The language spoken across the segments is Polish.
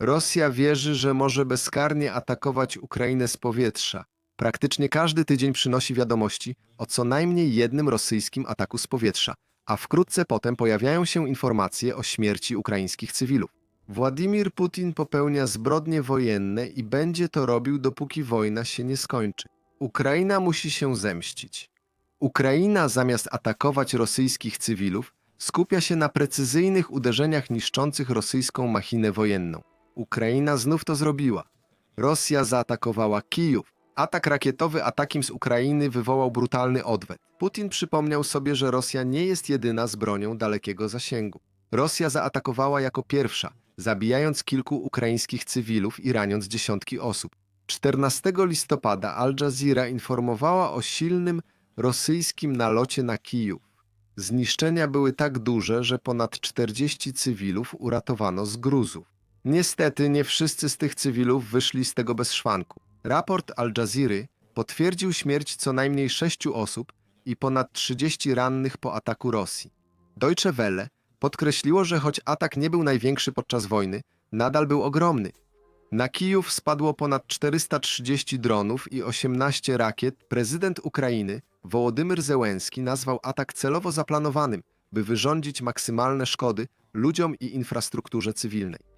Rosja wierzy, że może bezkarnie atakować Ukrainę z powietrza. Praktycznie każdy tydzień przynosi wiadomości o co najmniej jednym rosyjskim ataku z powietrza, a wkrótce potem pojawiają się informacje o śmierci ukraińskich cywilów. Władimir Putin popełnia zbrodnie wojenne i będzie to robił, dopóki wojna się nie skończy. Ukraina musi się zemścić. Ukraina zamiast atakować rosyjskich cywilów, skupia się na precyzyjnych uderzeniach niszczących rosyjską machinę wojenną. Ukraina znów to zrobiła. Rosja zaatakowała Kijów. Atak rakietowy atakiem z Ukrainy wywołał brutalny odwet. Putin przypomniał sobie, że Rosja nie jest jedyna z bronią dalekiego zasięgu. Rosja zaatakowała jako pierwsza, zabijając kilku ukraińskich cywilów i raniąc dziesiątki osób. 14 listopada Al Jazeera informowała o silnym rosyjskim nalocie na Kijów. Zniszczenia były tak duże, że ponad 40 cywilów uratowano z gruzów. Niestety nie wszyscy z tych cywilów wyszli z tego bez szwanku. Raport Al Jazeera potwierdził śmierć co najmniej sześciu osób i ponad 30 rannych po ataku Rosji. Deutsche Welle podkreśliło, że choć atak nie był największy podczas wojny, nadal był ogromny. Na Kijów spadło ponad 430 dronów i 18 rakiet. Prezydent Ukrainy Wołodymyr Zełenski nazwał atak celowo zaplanowanym, by wyrządzić maksymalne szkody ludziom i infrastrukturze cywilnej.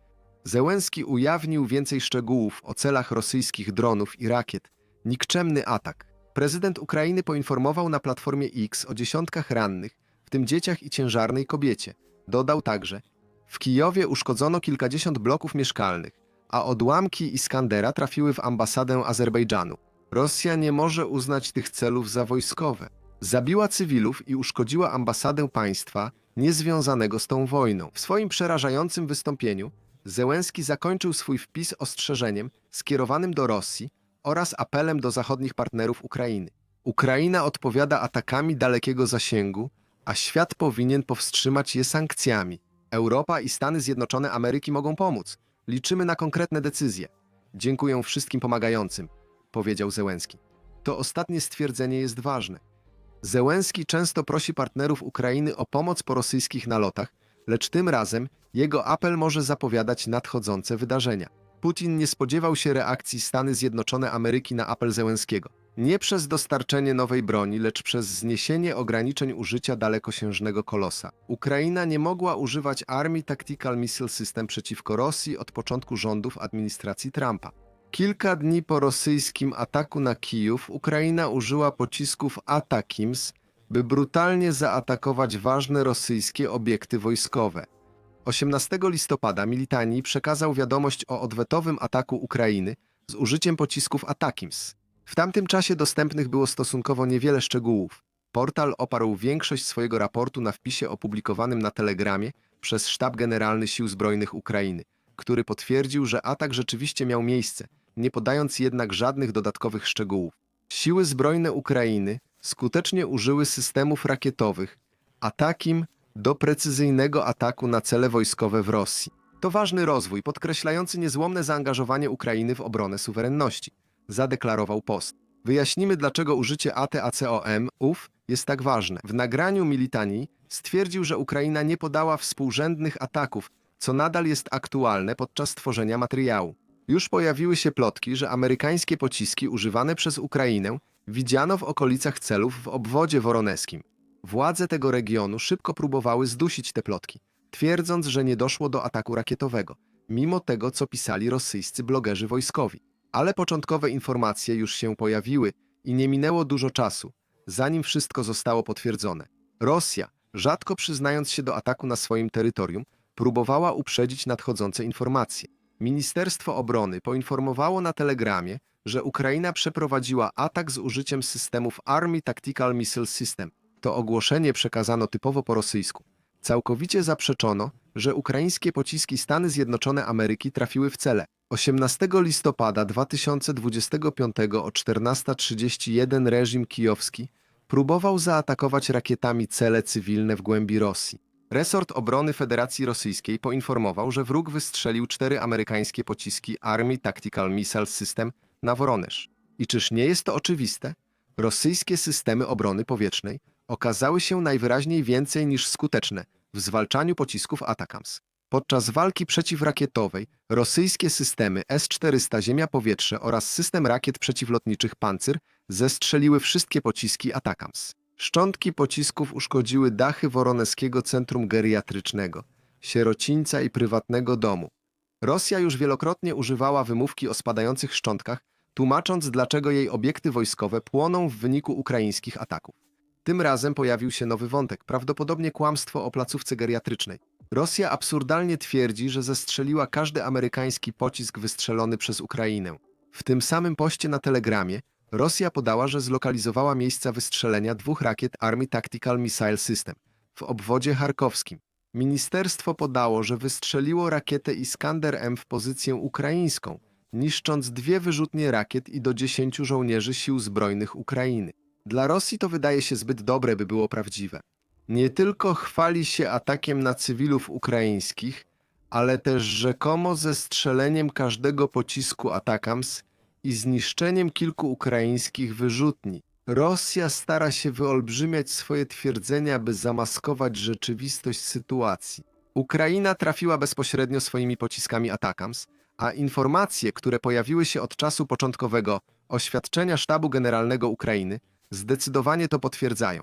Zełenski ujawnił więcej szczegółów o celach rosyjskich dronów i rakiet. Nikczemny atak. Prezydent Ukrainy poinformował na Platformie X o dziesiątkach rannych, w tym dzieciach i ciężarnej kobiecie. Dodał także, w Kijowie uszkodzono kilkadziesiąt bloków mieszkalnych, a odłamki Iskandera trafiły w ambasadę Azerbejdżanu. Rosja nie może uznać tych celów za wojskowe. Zabiła cywilów i uszkodziła ambasadę państwa niezwiązanego z tą wojną. W swoim przerażającym wystąpieniu Zełenski zakończył swój wpis ostrzeżeniem skierowanym do Rosji oraz apelem do zachodnich partnerów Ukrainy. Ukraina odpowiada atakami dalekiego zasięgu, a świat powinien powstrzymać je sankcjami. Europa i Stany Zjednoczone Ameryki mogą pomóc. Liczymy na konkretne decyzje. Dziękuję wszystkim pomagającym, powiedział Zełenski. To ostatnie stwierdzenie jest ważne. Zełenski często prosi partnerów Ukrainy o pomoc po rosyjskich nalotach, lecz tym razem jego apel może zapowiadać nadchodzące wydarzenia. Putin nie spodziewał się reakcji Stany Zjednoczone Ameryki na apel Zełenskiego. Nie przez dostarczenie nowej broni, lecz przez zniesienie ograniczeń użycia dalekosiężnego kolosa. Ukraina nie mogła używać Army Tactical Missile System przeciwko Rosji od początku rządów administracji Trumpa. Kilka dni po rosyjskim ataku na Kijów Ukraina użyła pocisków Atakims, by brutalnie zaatakować ważne rosyjskie obiekty wojskowe. 18 listopada Militani przekazał wiadomość o odwetowym ataku Ukrainy z użyciem pocisków Atakims. W tamtym czasie dostępnych było stosunkowo niewiele szczegółów. Portal oparł większość swojego raportu na wpisie opublikowanym na Telegramie przez Sztab Generalny Sił Zbrojnych Ukrainy, który potwierdził, że atak rzeczywiście miał miejsce, nie podając jednak żadnych dodatkowych szczegółów. Siły zbrojne Ukrainy skutecznie użyły systemów rakietowych, atakim do precyzyjnego ataku na cele wojskowe w Rosji. To ważny rozwój, podkreślający niezłomne zaangażowanie Ukrainy w obronę suwerenności, zadeklarował post. Wyjaśnimy, dlaczego użycie ATACOM UF jest tak ważne. W nagraniu Militani stwierdził, że Ukraina nie podała współrzędnych ataków, co nadal jest aktualne podczas tworzenia materiału. Już pojawiły się plotki, że amerykańskie pociski używane przez Ukrainę widziano w okolicach celów w obwodzie woroneskim. Władze tego regionu szybko próbowały zdusić te plotki, twierdząc, że nie doszło do ataku rakietowego, mimo tego, co pisali rosyjscy blogerzy wojskowi. Ale początkowe informacje już się pojawiły i nie minęło dużo czasu, zanim wszystko zostało potwierdzone. Rosja, rzadko przyznając się do ataku na swoim terytorium, próbowała uprzedzić nadchodzące informacje. Ministerstwo Obrony poinformowało na telegramie, że Ukraina przeprowadziła atak z użyciem systemów Army Tactical Missile System. To ogłoszenie przekazano typowo po rosyjsku. Całkowicie zaprzeczono, że ukraińskie pociski Stany Zjednoczone Ameryki trafiły w cele. 18 listopada 2025 o 14.31 reżim kijowski próbował zaatakować rakietami cele cywilne w głębi Rosji. Resort Obrony Federacji Rosyjskiej poinformował, że wróg wystrzelił cztery amerykańskie pociski Army Tactical Missile System na Woronesz. I czyż nie jest to oczywiste? Rosyjskie systemy obrony powietrznej okazały się najwyraźniej więcej niż skuteczne w zwalczaniu pocisków Atakams. Podczas walki przeciwrakietowej rosyjskie systemy S-400 Ziemia-Powietrze oraz system rakiet przeciwlotniczych Pancyr zestrzeliły wszystkie pociski Atakams. Szczątki pocisków uszkodziły dachy Woroneskiego Centrum Geriatrycznego, sierocińca i prywatnego domu. Rosja już wielokrotnie używała wymówki o spadających szczątkach, tłumacząc, dlaczego jej obiekty wojskowe płoną w wyniku ukraińskich ataków. Tym razem pojawił się nowy wątek, prawdopodobnie kłamstwo o placówce geriatrycznej. Rosja absurdalnie twierdzi, że zestrzeliła każdy amerykański pocisk wystrzelony przez Ukrainę. W tym samym poście na Telegramie Rosja podała, że zlokalizowała miejsca wystrzelenia dwóch rakiet Army Tactical Missile System w obwodzie charkowskim. Ministerstwo podało, że wystrzeliło rakietę Iskander-M w pozycję ukraińską, niszcząc dwie wyrzutnie rakiet i do dziesięciu żołnierzy sił zbrojnych Ukrainy. Dla Rosji to wydaje się zbyt dobre, by było prawdziwe. Nie tylko chwali się atakiem na cywilów ukraińskich, ale też rzekomo zestrzeleniem każdego pocisku Atakams i zniszczeniem kilku ukraińskich wyrzutni. Rosja stara się wyolbrzymiać swoje twierdzenia, by zamaskować rzeczywistość sytuacji. Ukraina trafiła bezpośrednio swoimi pociskami Atakams, a informacje, które pojawiły się od czasu początkowego oświadczenia Sztabu Generalnego Ukrainy, zdecydowanie to potwierdzają.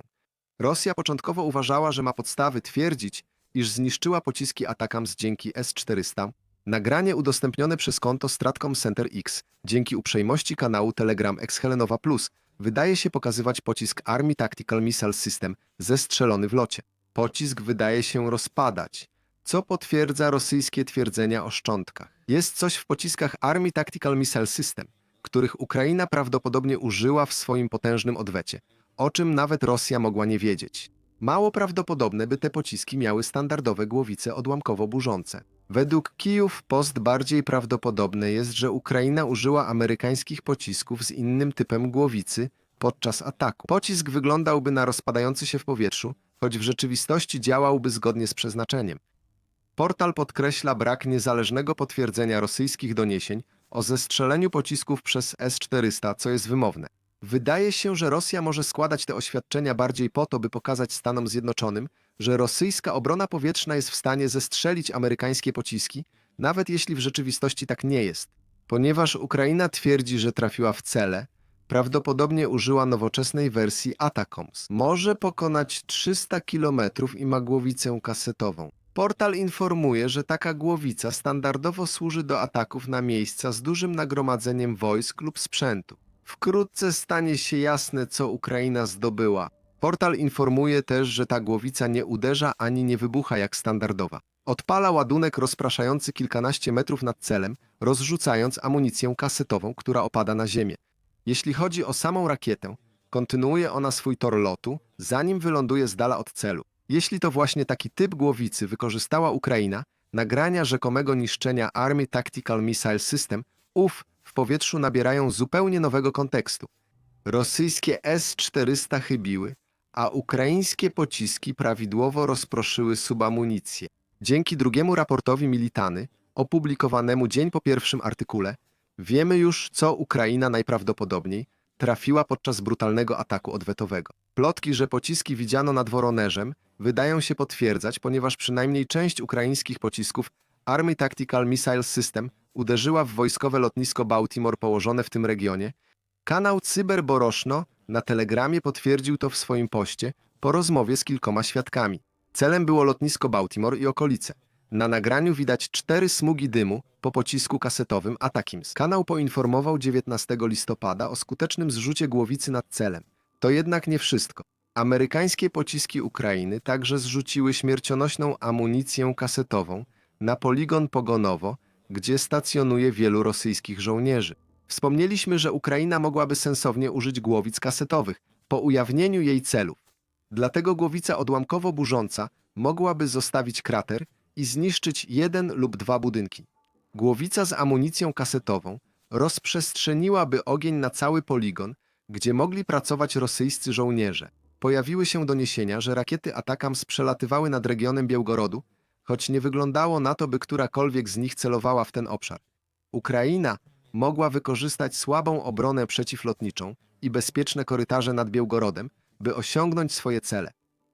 Rosja początkowo uważała, że ma podstawy twierdzić, iż zniszczyła pociski Atakams dzięki S-400. Nagranie udostępnione przez konto Stratcom Center X dzięki uprzejmości kanału Telegram ex Helenowa Plus wydaje się pokazywać pocisk Army Tactical Missile System zestrzelony w locie. Pocisk wydaje się rozpadać, co potwierdza rosyjskie twierdzenia o szczątkach. Jest coś w pociskach Army Tactical Missile System, których Ukraina prawdopodobnie użyła w swoim potężnym odwecie, o czym nawet Rosja mogła nie wiedzieć. Mało prawdopodobne, by te pociski miały standardowe głowice odłamkowo-burzące. Według Kijów Post bardziej prawdopodobne jest, że Ukraina użyła amerykańskich pocisków z innym typem głowicy podczas ataku. Pocisk wyglądałby na rozpadający się w powietrzu, choć w rzeczywistości działałby zgodnie z przeznaczeniem. Portal podkreśla brak niezależnego potwierdzenia rosyjskich doniesień o zestrzeleniu pocisków przez S-400, co jest wymowne. Wydaje się, że Rosja może składać te oświadczenia bardziej po to, by pokazać Stanom Zjednoczonym, że rosyjska obrona powietrzna jest w stanie zestrzelić amerykańskie pociski, nawet jeśli w rzeczywistości tak nie jest. Ponieważ Ukraina twierdzi, że trafiła w cele, prawdopodobnie użyła nowoczesnej wersji Atacoms. Może pokonać 300 km i ma głowicę kasetową. Portal informuje, że taka głowica standardowo służy do ataków na miejsca z dużym nagromadzeniem wojsk lub sprzętu. Wkrótce stanie się jasne, co Ukraina zdobyła. Portal informuje też, że ta głowica nie uderza ani nie wybucha jak standardowa. Odpala ładunek rozpraszający kilkanaście metrów nad celem, rozrzucając amunicję kasetową, która opada na ziemię. Jeśli chodzi o samą rakietę, kontynuuje ona swój tor lotu, zanim wyląduje z dala od celu. Jeśli to właśnie taki typ głowicy wykorzystała Ukraina, nagrania rzekomego niszczenia Army Tactical Missile System, ów w powietrzu nabierają zupełnie nowego kontekstu. Rosyjskie S-400 chybiły, a ukraińskie pociski prawidłowo rozproszyły subamunicję. Dzięki drugiemu raportowi Militany, opublikowanemu dzień po pierwszym artykule, wiemy już, co Ukraina najprawdopodobniej trafiła podczas brutalnego ataku odwetowego. Plotki, że pociski widziano nad Woroneżem, wydają się potwierdzać, ponieważ przynajmniej część ukraińskich pocisków Army Tactical Missile System uderzyła w wojskowe lotnisko Baltimore położone w tym regionie. Kanał Cyber Boroszno na Telegramie potwierdził to w swoim poście po rozmowie z kilkoma świadkami. Celem było lotnisko Baltimore i okolice. Na nagraniu widać cztery smugi dymu po pocisku kasetowym Atakims. Kanał poinformował 19 listopada o skutecznym zrzucie głowicy nad celem. To jednak nie wszystko. Amerykańskie pociski Ukrainy także zrzuciły śmiercionośną amunicję kasetową na poligon Pogonowo, gdzie stacjonuje wielu rosyjskich żołnierzy. Wspomnieliśmy, że Ukraina mogłaby sensownie użyć głowic kasetowych po ujawnieniu jej celów. Dlatego głowica odłamkowo-burząca mogłaby zostawić krater i zniszczyć jeden lub dwa budynki. Głowica z amunicją kasetową rozprzestrzeniłaby ogień na cały poligon, gdzie mogli pracować rosyjscy żołnierze. Pojawiły się doniesienia, że rakiety Atakams przelatywały nad regionem Białgorodu, choć nie wyglądało na to, by którakolwiek z nich celowała w ten obszar. Ukraina mogła wykorzystać słabą obronę przeciwlotniczą i bezpieczne korytarze nad Białgorodem, by osiągnąć swoje cele.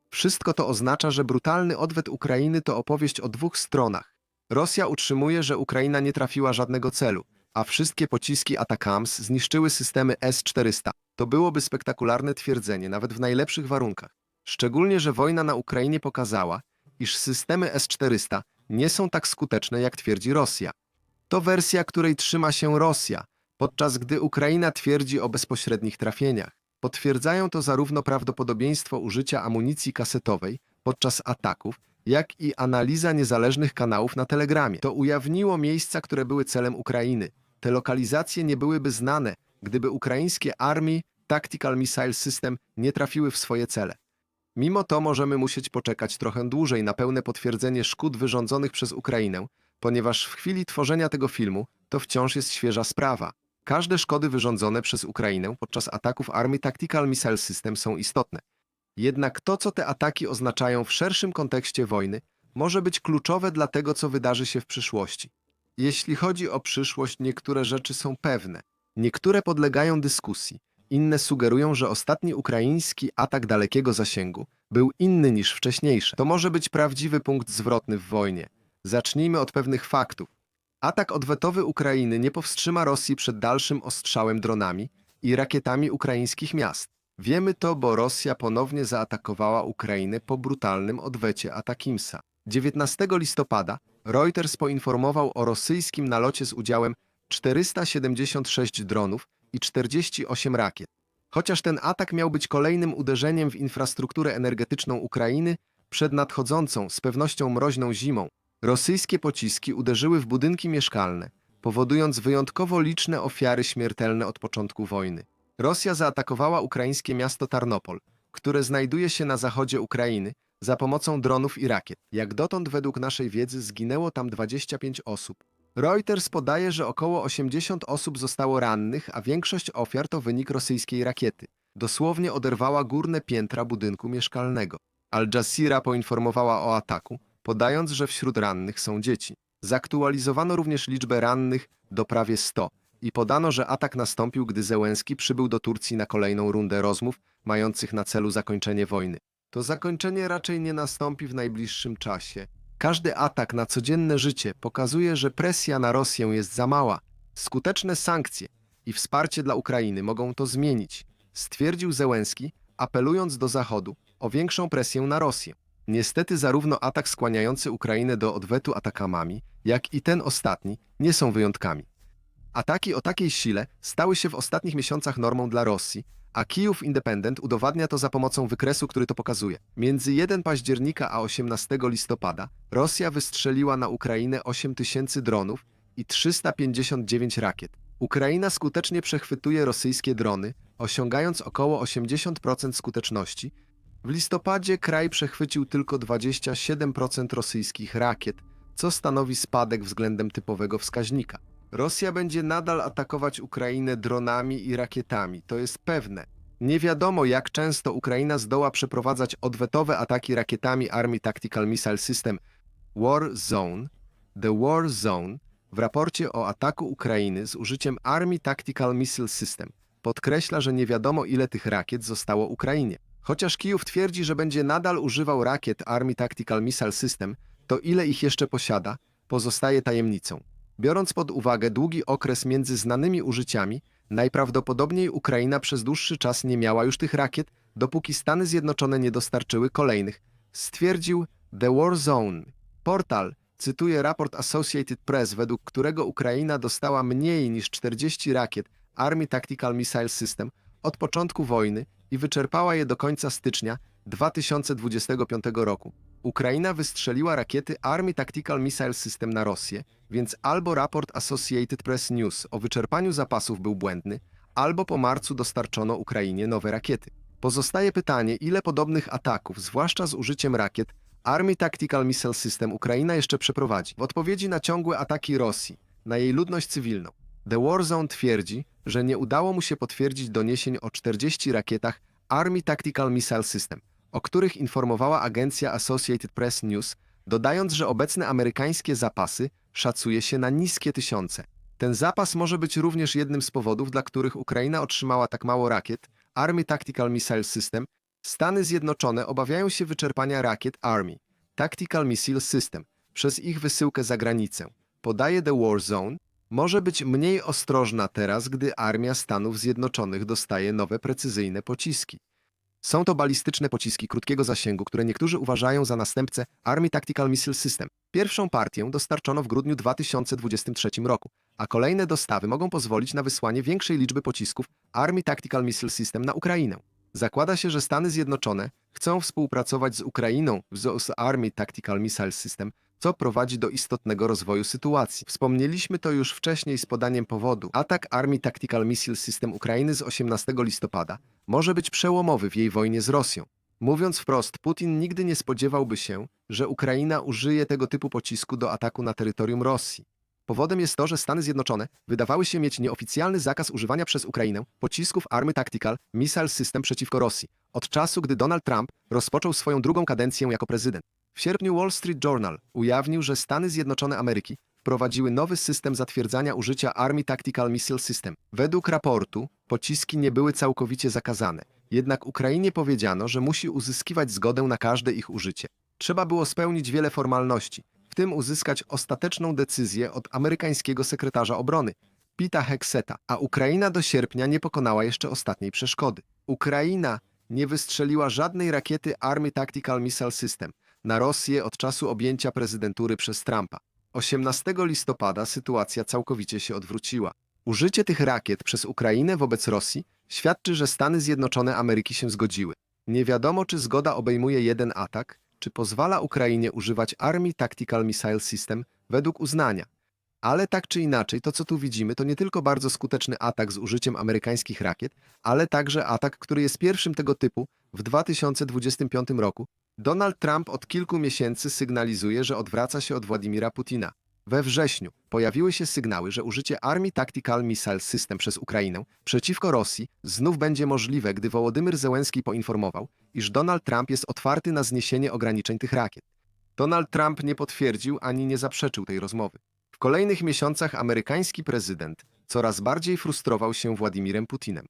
Wszystko to oznacza, że brutalny odwet Ukrainy to opowieść o dwóch stronach. Rosja utrzymuje, że Ukraina nie trafiła żadnego celu, a wszystkie pociski Atakams zniszczyły systemy S-400. To byłoby spektakularne twierdzenie, nawet w najlepszych warunkach. Szczególnie, że wojna na Ukrainie pokazała, iż systemy S-400 nie są tak skuteczne, jak twierdzi Rosja. To wersja, której trzyma się Rosja, podczas gdy Ukraina twierdzi o bezpośrednich trafieniach. Potwierdzają to zarówno prawdopodobieństwo użycia amunicji kasetowej podczas ataków, jak i analiza niezależnych kanałów na Telegramie. To ujawniło miejsca, które były celem Ukrainy. Te lokalizacje nie byłyby znane, gdyby ukraińskie Army Tactical Missile System nie trafiły w swoje cele. Mimo to możemy musieć poczekać trochę dłużej na pełne potwierdzenie szkód wyrządzonych przez Ukrainę, ponieważ w chwili tworzenia tego filmu to wciąż jest świeża sprawa. Każde szkody wyrządzone przez Ukrainę podczas ataków Army Tactical Missile System są istotne. Jednak to, co te ataki oznaczają w szerszym kontekście wojny, może być kluczowe dla tego, co wydarzy się w przyszłości. Jeśli chodzi o przyszłość, niektóre rzeczy są pewne, niektóre podlegają dyskusji, inne sugerują, że ostatni ukraiński atak dalekiego zasięgu był inny niż wcześniejsze. To może być prawdziwy punkt zwrotny w wojnie. Zacznijmy od pewnych faktów. Atak odwetowy Ukrainy nie powstrzyma Rosji przed dalszym ostrzałem dronami i rakietami ukraińskich miast. Wiemy to, bo Rosja ponownie zaatakowała Ukrainę po brutalnym odwecie Atakimsa. 19 listopada Reuters poinformował o rosyjskim nalocie z udziałem 476 dronów i 48 rakiet. Chociaż ten atak miał być kolejnym uderzeniem w infrastrukturę energetyczną Ukrainy przed nadchodzącą z pewnością mroźną zimą, rosyjskie pociski uderzyły w budynki mieszkalne, powodując wyjątkowo liczne ofiary śmiertelne od początku wojny. Rosja zaatakowała ukraińskie miasto Tarnopol, które znajduje się na zachodzie Ukrainy, za pomocą dronów i rakiet. Jak dotąd według naszej wiedzy zginęło tam 25 osób. Reuters podaje, że około 80 osób zostało rannych, a większość ofiar to wynik rosyjskiej rakiety. Dosłownie oderwała górne piętra budynku mieszkalnego. Al Jazeera poinformowała o ataku, podając, że wśród rannych są dzieci. Zaktualizowano również liczbę rannych do prawie 100 i podano, że atak nastąpił, gdy Zełenski przybył do Turcji na kolejną rundę rozmów mających na celu zakończenie wojny. To zakończenie raczej nie nastąpi w najbliższym czasie. Każdy atak na codzienne życie pokazuje, że presja na Rosję jest za mała. Skuteczne sankcje i wsparcie dla Ukrainy mogą to zmienić, stwierdził Zełenski, apelując do Zachodu o większą presję na Rosję. Niestety zarówno atak skłaniający Ukrainę do odwetu atakamami, jak i ten ostatni nie są wyjątkami. Ataki o takiej sile stały się w ostatnich miesiącach normą dla Rosji, a Kijów Independent udowadnia to za pomocą wykresu, który to pokazuje. Między 1 października a 18 listopada Rosja wystrzeliła na Ukrainę 8 tysięcy dronów i 359 rakiet. Ukraina skutecznie przechwytuje rosyjskie drony, osiągając około 80% skuteczności. W listopadzie kraj przechwycił tylko 27% rosyjskich rakiet, co stanowi spadek względem typowego wskaźnika. Rosja będzie nadal atakować Ukrainę dronami i rakietami, to jest pewne. Nie wiadomo, jak często Ukraina zdoła przeprowadzać odwetowe ataki rakietami Army Tactical Missile System War Zone, The War Zone, w raporcie o ataku Ukrainy z użyciem Army Tactical Missile System podkreśla, że nie wiadomo, ile tych rakiet zostało Ukrainie. Chociaż Kijów twierdzi, że będzie nadal używał rakiet Army Tactical Missile System, to ile ich jeszcze posiada, pozostaje tajemnicą. Biorąc pod uwagę długi okres między znanymi użyciami, najprawdopodobniej Ukraina przez dłuższy czas nie miała już tych rakiet, dopóki Stany Zjednoczone nie dostarczyły kolejnych, stwierdził The War Zone. Portal cytuje raport Associated Press, według którego Ukraina dostała mniej niż 40 rakiet Army Tactical Missile System od początku wojny i wyczerpała je do końca stycznia 2025 roku. Ukraina wystrzeliła rakiety Army Tactical Missile System na Rosję, więc albo raport Associated Press News o wyczerpaniu zapasów był błędny, albo po marcu dostarczono Ukrainie nowe rakiety. Pozostaje pytanie, ile podobnych ataków, zwłaszcza z użyciem rakiet, Army Tactical Missile System Ukraina jeszcze przeprowadzi. W odpowiedzi na ciągłe ataki Rosji na jej ludność cywilną, The Warzone twierdzi, że nie udało mu się potwierdzić doniesień o 40 rakietach Army Tactical Missile System, o których informowała agencja Associated Press News, dodając, że obecne amerykańskie zapasy szacuje się na niskie tysiące. Ten zapas może być również jednym z powodów, dla których Ukraina otrzymała tak mało rakiet Army Tactical Missile System. Stany Zjednoczone obawiają się wyczerpania rakiet Army Tactical Missile System, przez ich wysyłkę za granicę. Podaje The War Zone, może być mniej ostrożna teraz, gdy armia Stanów Zjednoczonych dostaje nowe precyzyjne pociski. Są to balistyczne pociski krótkiego zasięgu, które niektórzy uważają za następcę Army Tactical Missile System. Pierwszą partię dostarczono w grudniu 2023 roku, a kolejne dostawy mogą pozwolić na wysłanie większej liczby pocisków Army Tactical Missile System na Ukrainę. Zakłada się, że Stany Zjednoczone chcą współpracować z Ukrainą w z Army Tactical Missile System, co prowadzi do istotnego rozwoju sytuacji. Wspomnieliśmy to już wcześniej z podaniem powodu. Atak Army Tactical Missile System Ukrainy z 18 listopada może być przełomowy w jej wojnie z Rosją. Mówiąc wprost, Putin nigdy nie spodziewałby się, że Ukraina użyje tego typu pocisku do ataku na terytorium Rosji. Powodem jest to, że Stany Zjednoczone wydawały się mieć nieoficjalny zakaz używania przez Ukrainę pocisków Army Tactical Missile System przeciwko Rosji od czasu, gdy Donald Trump rozpoczął swoją drugą kadencję jako prezydent. W sierpniu Wall Street Journal ujawnił, że Stany Zjednoczone Ameryki wprowadziły nowy system zatwierdzania użycia Army Tactical Missile System. Według raportu pociski nie były całkowicie zakazane, jednak Ukrainie powiedziano, że musi uzyskiwać zgodę na każde ich użycie. Trzeba było spełnić wiele formalności, w tym uzyskać ostateczną decyzję od amerykańskiego sekretarza obrony, Pita Hexeta, a Ukraina do sierpnia nie pokonała jeszcze ostatniej przeszkody. Ukraina nie wystrzeliła żadnej rakiety Army Tactical Missile System na Rosję od czasu objęcia prezydentury przez Trumpa. 18 listopada sytuacja całkowicie się odwróciła. Użycie tych rakiet przez Ukrainę wobec Rosji świadczy, że Stany Zjednoczone Ameryki się zgodziły. Nie wiadomo, czy zgoda obejmuje jeden atak, czy pozwala Ukrainie używać Army Tactical Missile System według uznania. Ale tak czy inaczej, to co tu widzimy, to nie tylko bardzo skuteczny atak z użyciem amerykańskich rakiet, ale także atak, który jest pierwszym tego typu w 2025 roku. Donald Trump od kilku miesięcy sygnalizuje, że odwraca się od Władimira Putina. We wrześniu pojawiły się sygnały, że użycie Army Tactical Missile System przez Ukrainę przeciwko Rosji znów będzie możliwe, gdy Wołodymyr Zełenski poinformował, iż Donald Trump jest otwarty na zniesienie ograniczeń tych rakiet. Donald Trump nie potwierdził ani nie zaprzeczył tej rozmowy. W kolejnych miesiącach amerykański prezydent coraz bardziej frustrował się Władimirem Putinem.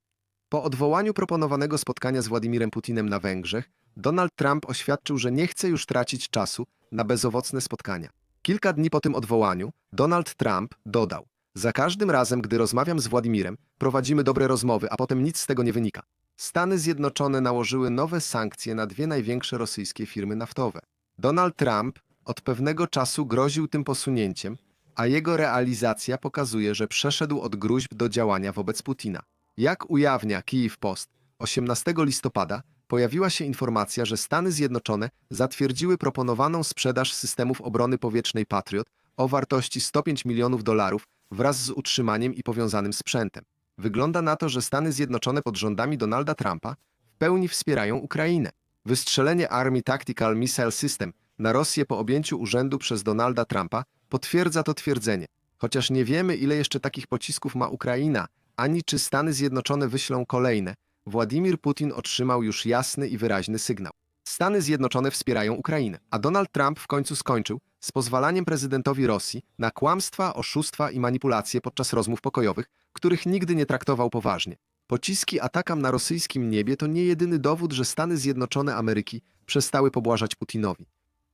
Po odwołaniu proponowanego spotkania z Władimirem Putinem na Węgrzech, Donald Trump oświadczył, że nie chce już tracić czasu na bezowocne spotkania. Kilka dni po tym odwołaniu Donald Trump dodał: Za każdym razem, gdy rozmawiam z Władimirem, prowadzimy dobre rozmowy, a potem nic z tego nie wynika. Stany Zjednoczone nałożyły nowe sankcje na dwie największe rosyjskie firmy naftowe. Donald Trump od pewnego czasu groził tym posunięciem, a jego realizacja pokazuje, że przeszedł od gruźb do działania wobec Putina. Jak ujawnia Kyiv Post, 18 listopada pojawiła się informacja, że Stany Zjednoczone zatwierdziły proponowaną sprzedaż systemów obrony powietrznej Patriot o wartości 105 milionów dolarów wraz z utrzymaniem i powiązanym sprzętem. Wygląda na to, że Stany Zjednoczone pod rządami Donalda Trumpa w pełni wspierają Ukrainę. Wystrzelenie Army Tactical Missile System na Rosję po objęciu urzędu przez Donalda Trumpa potwierdza to twierdzenie. Chociaż nie wiemy, ile jeszcze takich pocisków ma Ukraina, ani czy Stany Zjednoczone wyślą kolejne, Władimir Putin otrzymał już jasny i wyraźny sygnał. Stany Zjednoczone wspierają Ukrainę, a Donald Trump w końcu skończył z pozwalaniem prezydentowi Rosji na kłamstwa, oszustwa i manipulacje podczas rozmów pokojowych, których nigdy nie traktował poważnie. Pociski atakam na rosyjskim niebie to nie jedyny dowód, że Stany Zjednoczone Ameryki przestały pobłażać Putinowi.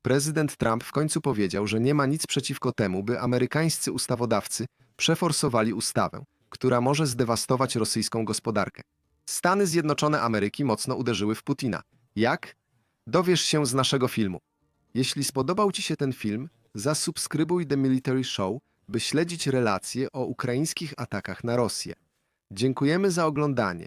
Prezydent Trump w końcu powiedział, że nie ma nic przeciwko temu, by amerykańscy ustawodawcy przeforsowali ustawę, która może zdewastować rosyjską gospodarkę. Stany Zjednoczone Ameryki mocno uderzyły w Putina. Jak? Dowiesz się z naszego filmu. Jeśli spodobał Ci się ten film, zasubskrybuj The Military Show, by śledzić relacje o ukraińskich atakach na Rosję. Dziękujemy za oglądanie.